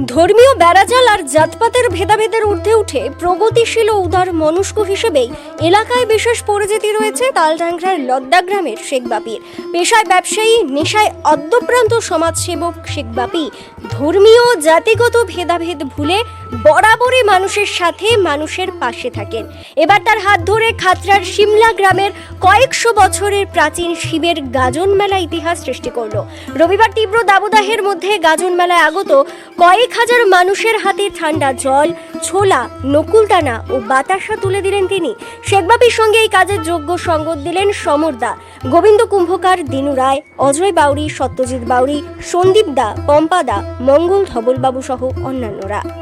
ধর্মীয় বেড়াজাল আর জাতপাতের ভেদাভেদের ঊর্ধ্বে উঠে প্রগতিশীল ও উদার মনস্ক হিসেবেই এলাকায় বিশেষ পরিচিতি রয়েছে তালডাংরার লদ্দা গ্রামের শেখ বাপির। পেশায় ব্যবসায়ী, নেশায় অদ্যপ্রান্ত সমাজসেবক শেখ বাপি। ধর্মীয় জাতিগত ভেদাভেদ ভুলে বরাবরই মানুষের সাথে মানুষের পাশে থাকেন। এবার তার হাত ধরে খাতড়ার সিমলা গ্রামের কয়েকশো বছরের প্রাচীন শিবের গাজন মেলা ইতিহাস সৃষ্টি করল। রবিবার তীব্র দাবদাহের মধ্যে গাজন মেলায় আগত কয়েক হাজার মানুষের হাতে ঠান্ডা জল, ছোলা, নকুলদানা ও বাতাসা তুলে দিলেন তিনি। শেখবাবির সঙ্গে এই কাজের যোগ্য সঙ্গত দিলেন সমরদা গোবিন্দ কুম্ভকার, দিনু রায়, অজয় বাউরি সত্যজিৎ বাউরি সন্দীপ দা, পম্পা দা, মঙ্গল ধবলবাবু সহ অন্যান্যরা।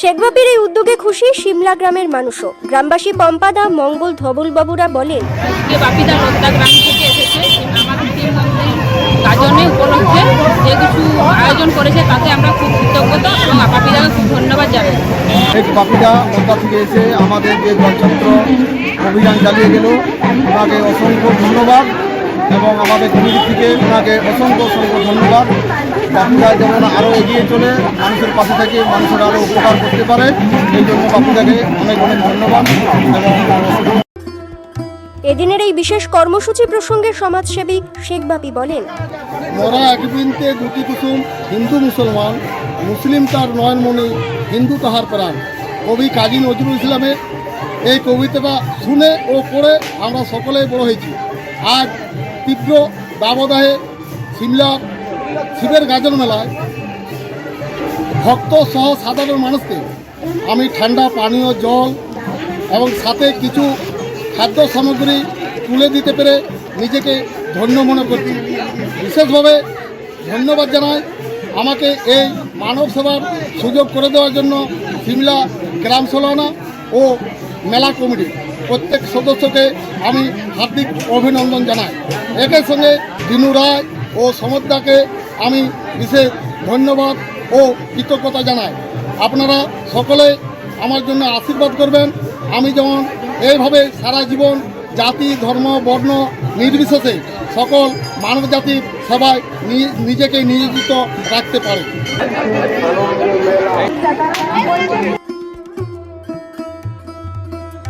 শেখবাপির এই উদ্যোগে খুশি সিমলা গ্রামের মানুষও। গ্রামবাসী পম্পাদা মঙ্গল ধবলবাবুরা বলেন বাপিদা গ্রাম থেকে এসেছে। গাজনে উপলক্ষে যে কিছু আয়োজন করেছে তাতে আমরা খুব কৃতজ্ঞতা এবং বাপিদাকে খুব ধন্যবাদ জানাই। বাপিদা মদ্দা থেকে এসে আমাদের যে জলছত্র অভিযান চালিয়ে গেল ওনাকে অসংখ্য ধন্যবাদ। এবং আমাদের কমিটি থেকে ওনাকে অসংখ্য অসংখ্য ধন্যবাদ। বাপিদা যেমন আরও এগিয়ে চলে মানুষের পাশে থেকে মানুষের আরও উপকার করতে পারে এই জন্য বাপিদাকে অনেক অনেক ধন্যবাদ এবং এদিনের এই বিশেষ কর্মসূচি প্রসঙ্গে সমাজসেবী শেখ বাপি বলেন মরা এক বৃন্তে দুটি কুসুম হিন্দু মুসলমান মুসলিম তার নয়নমণি হিন্দু তাহার প্রাণ। কবি কাজী নজরুল ইসলামের এই কবিতাটা শুনে ও পড়ে আমরা সকলেই বড় হয়েছি। আজ তীব্র দাবদাহে সিমলা শিবের গাজন মেলায় ভক্ত সহ সাধারণ মানুষকে আমি ঠান্ডা পানীয় জল এবং সাথে কিছু খাদ্য সামগ্রী তুলে দিতে পেরে নিজেকে ধন্য মনে করছি। বিশেষভাবে ধন্যবাদ জানাই আমাকে এই মানব সেবার সুযোগ করে দেওয়ার জন্য সিমলা গ্রাম সোলানা ও মেলা কমিটি। প্রত্যেক সদস্যকে আমি হার্দিক অভিনন্দন জানাই। একের সঙ্গে দিনু রায় ও সমদ্দাকে আমি বিশেষ ধন্যবাদ ও কৃতজ্ঞতা জানাই। আপনারা সকলে আমার জন্য আশীর্বাদ করবেন। আমি যেমন এইভাবে সারা জীবন জাতি, ধর্ম, বর্ণ নির্বিশেষে সকল মানব জাতির সেবায় নিজেকে নিয়োজিত রাখতে পারে।